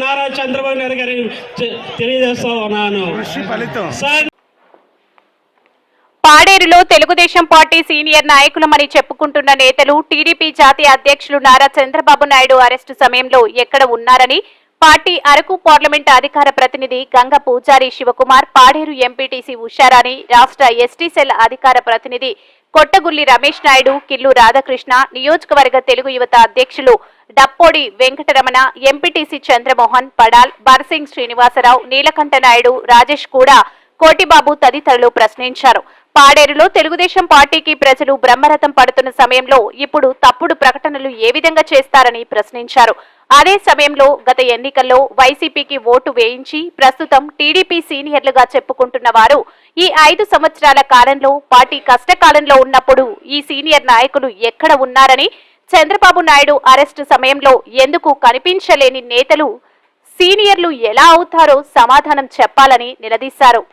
నారా చంద్రబాబు నాయుడు గారి తెలియజేస్తా ఉన్నాను. పాడేరులో తెలుగుదేశం పార్టీ సీనియర్ నాయకులమని చెప్పుకుంటున్న నేతలు టీడీపీ జాతీయ అధ్యక్షులు నారా చంద్రబాబు నాయుడు అరెస్టు సమయంలో ఎక్కడ ఉన్నారని పార్టీ అరకు పార్లమెంట్ అధికార ప్రతినిధి గంగ పూజారి శివకుమార్ పాడేరు ఎంపీటీసీ ఉషారాణి రాష్ట్ర ఎస్టీ సెల్ అధికార ప్రతినిధి కొట్టగుల్లి రమేష్ నాయుడు కిల్లు రాధాకృష్ణ నియోజకవర్గ తెలుగు యువత అధ్యక్షులు డప్పోడి వెంకటరమణ ఎంపీటీసీ చంద్రమోహన్ పడాల్ బర్సింగ్ శ్రీనివాసరావు నీలకంఠ నాయుడు రాజేష్ కూడా కోటిబాబు తదితరులు ప్రశ్నించారు. పాడేరులో తెలుగుదేశం పార్టీకి ప్రజలు బ్రహ్మరథం పడుతున్న సమయంలో ఇప్పుడు తప్పుడు ప్రకటనలు ఏ విధంగా చేస్తారని ప్రశ్నించారు. అదే సమయంలో గత ఎన్నికల్లో వైసీపీకి ఓటు వేయించి ప్రస్తుతం టీడీపీ సీనియర్లుగా చెప్పుకుంటున్న వారు ఈ ఐదు సంవత్సరాల కాలంలో పార్టీ కష్టకాలంలో ఉన్నప్పుడు ఈ సీనియర్ నాయకులు ఎక్కడ ఉన్నారని చంద్రబాబు నాయుడు అరెస్టు సమయంలో ఎందుకు కనిపించలేని నేతలు సీనియర్లు ఎలా అవుతారో సమాధానం చెప్పాలని నిలదీశారు.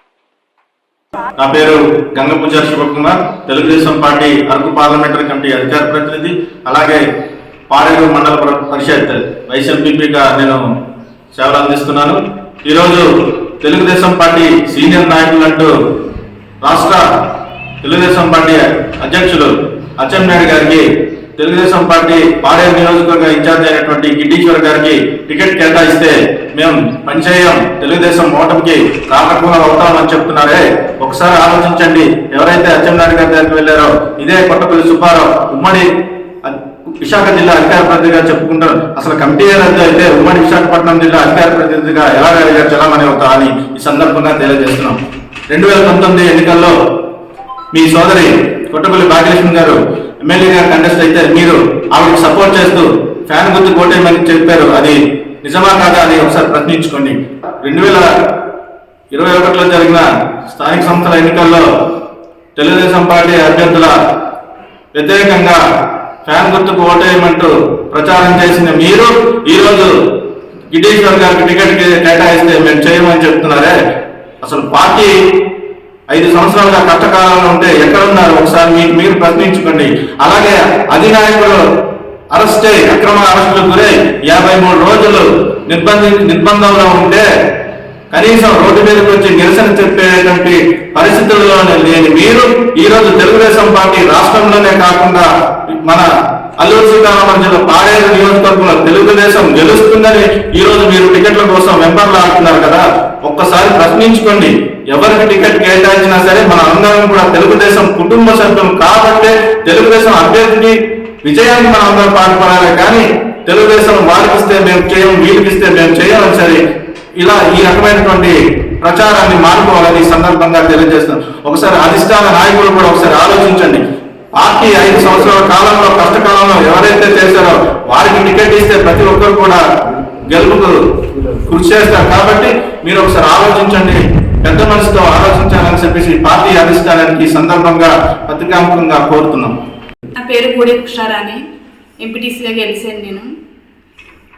నా పేరు Gangapujari Shivakumar. Telugu Desam party Araku parliamentary committee అధికార ప్రతినిధి అలాగే పాడేరు మండల పరిషత్ వైస్ ఎంపీపీగా నేను సేవలు అందిస్తున్నాను. ఈరోజు తెలుగుదేశం పార్టీ సీనియర్ నాయకులంటూ రాష్ట్ర తెలుగుదేశం పార్టీ అధ్యక్షులు అచ్చెన్నాయుడు గారికి తెలుగుదేశం పార్టీ పాడే నియోజకవర్గ ఇన్ఛార్జ్ అయినటువంటి గిడ్డీశ్వర్ గారికి టికెట్ కేటాయిస్తే మేము పనిచేయం తెలుగుదేశం ఓటమికి కాకకుండా అవుతామని చెప్తున్నారే. ఒకసారి ఆలోచించండి. ఎవరైతే అచ్చెన్నాయుడు గారి దగ్గరికి వెళ్ళారో ఇదే కొట్టపల్లి సుబ్బారావు ఉమ్మడి విశాఖ జిల్లా అధికార ప్రతినిధిగా చెప్పుకుంటారు. అసలు కమిటీ రద్దు అయితే ఉమ్మడి విశాఖపట్నం జిల్లా అధికార ప్రతినిధిగా ఎలా చలామణి అవుతా అని ఈ సందర్భంగా తెలియజేస్తున్నాం. రెండు వేల పంతొమ్మిది ఎన్నికల్లో మీ సోదరి కొట్టపల్లి భాగ్యలక్ష్మి గారు ఎమ్మెల్యేగా కంటెస్ట్ అయితే మీరు ఆవిడకి సపోర్ట్ చేస్తూ ఫ్యాన్ గుర్తు కోటేయమని చెప్పారు. అది నిజమా కాదా అని ఒకసారి ప్రశ్నించుకోండి. రెండు వేల ఇరవై ఒకటిలో జరిగిన స్థానిక సంస్థల ఎన్నికల్లో తెలుగుదేశం పార్టీ అభ్యర్థుల వ్యతిరేకంగా ఫ్యాన్ గుర్తుకు ఓటేయమంటూ ప్రచారం చేసిన మీరు ఈరోజు గిరీశ్వర్ గారికి టికెట్ కేటాయిస్తే మేము చేయమని చెప్తున్నారే? అసలు పార్టీ ఐదు సంవత్సరాలుగా కష్టకాలంలో ఉంటే ఎక్కడున్నారు? ఒకసారి మీకు మీరు ప్రశ్నించుకోండి. అలాగే అధినాయకులు అరెస్ట్ అయి అక్రమ అరెస్టులకు గురై యాభై మూడు రోజులు నిర్బంధి నిర్బంధంలో ఉంటే కనీసం రోడ్డు మీదకి వచ్చి నిరసన చెప్పేటువంటి పరిస్థితుల్లోనే లేని మీరు ఈరోజు తెలుగుదేశం పార్టీ రాష్ట్రంలోనే కాకుండా మన అల్లూరు సీతారామన్ జిల్లా పాడేరు నియోజకవర్గంలో తెలుగుదేశం గెలుస్తుందని ఈరోజు మీరు టికెట్ల కోసం వెంబర్లు ఆడుతున్నారు కదా? ఒక్కసారి ప్రశ్నించుకోండి. ఎవరికి టికెట్ కేటాయించినా సరే మన అందరం కూడా తెలుగుదేశం కుటుంబ సభ్యులు కాబట్టే తెలుగుదేశం అభ్యర్థి విజయానికి మనం అందరం పాటుపడాలి కానీ తెలుగుదేశం వారికి ఇస్తే మేము చేయం వీళ్ళకి ఇస్తే మేము చేయమని సరే. ఇలా ఈ రకమైనటువంటి ప్రచారాన్ని మానుకోవాలని సందర్భంగా తెలియజేస్తున్నాం. ఒకసారి అధిష్టాన నాయకులు కూడా ఒకసారి ఆలోచించండి. పార్టీ ఐదు సంవత్సరాల కాలంలో కష్టకాలంలో ఎవరైతే చేశారో వారికి టికెట్ ఇస్తే ప్రతి ఒక్కరు కూడా గెలుపుకు కృషి చేస్తారు. కాబట్టి మీరు ఒకసారి ఆలోచించండి. పెద్ద మనసుతో ఆలోచించాలని చెప్పేసి పార్టీ అధిష్టానానికి సందర్భంగా పత్రికాముఖంగా కోరుతున్నాం. నా పేరు గూడి పుష్పారాణి ఎంపీటీసీగా గెలిచాను నేను.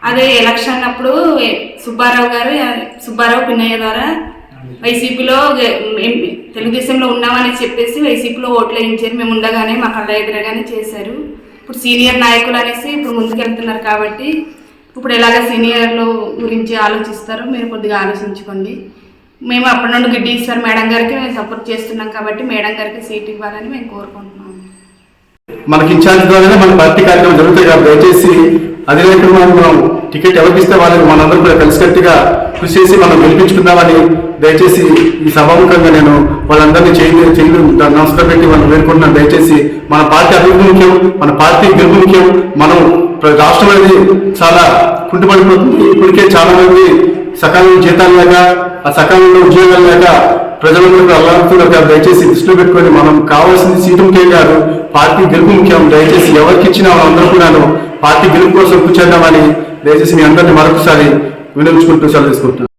అదే ఎలక్షన్ అప్పుడు సుబ్బారావు గారు సుబ్బారావు పిన్నయ్య ద్వారా వైసీపీలో తెలుగుదేశంలో ఉన్నామని చెప్పేసి వైసీపీలో ఓట్లు వేయించారు. మేము ఉండగానే మా కళ్ళ ఎదురగానే చేశారు. ఇప్పుడు సీనియర్ నాయకులు అనేసి ఇప్పుడు ముందుకెళ్తున్నారు కాబట్టి ఇప్పుడు ఎలాగ సీనియర్లు గురించి ఆలోచిస్తారో మీరు కొద్దిగా ఆలోచించుకోండి. మేము అప్పటి నుండి గిడ్డి ఇస్తారు మేడం గారికి మేము సపోర్ట్ చేస్తున్నాం కాబట్టి మేడం గారికి సీట్ ఇవ్వాలని మేము కోరుకుంటున్నాము మనకి ఇన్ఛార్జ్ ద్వారానే మన పార్టీ కార్యక్రమం జరుగుతాయి కాబట్టి దయచేసి అధినాయకులు మనం టికెట్ ఎవరికిస్తే వాళ్ళని మనందరం కూడా కలిసికట్టుగా కృషి చేసి మనం గెలిపించుకుందామని దయచేసి ఈ సభాముఖంగా నేను వాళ్ళందరినీ చేయలేదు చేయి నమస్కారం పెట్టి మనం వేడుకుంటున్నాను దయచేసి మన పార్టీ అభివృద్ధి ముఖ్యం మన పార్టీ గెలుపు ముఖ్యం మనం రాష్ట్రం అనేది చాలా కుంటుపడిపోతుంది. ఇప్పటికే చాలా మంది సకాలంలో జీతాలు లేక ఆ సకాలంలో ఉద్యోగాలు లేక ప్రజలందరూ అల్లాడుతున్నారు కాదు దయచేసి దృష్టిలో పెట్టుకొని మనం కావాల్సింది సీటు ముఖ్యం కాదు పార్టీ గెలుపు ముఖ్యం. దయచేసి ఎవరికి ఇచ్చినా వాళ్ళందరూ కూడాను పార్టీ గెలుపు కోసం కూర్చేద్దామని దయచేసి మీ అందరినీ మరొకసారి వినియోగించుకుంటూ సెలవు తీసుకుంటున్నాను.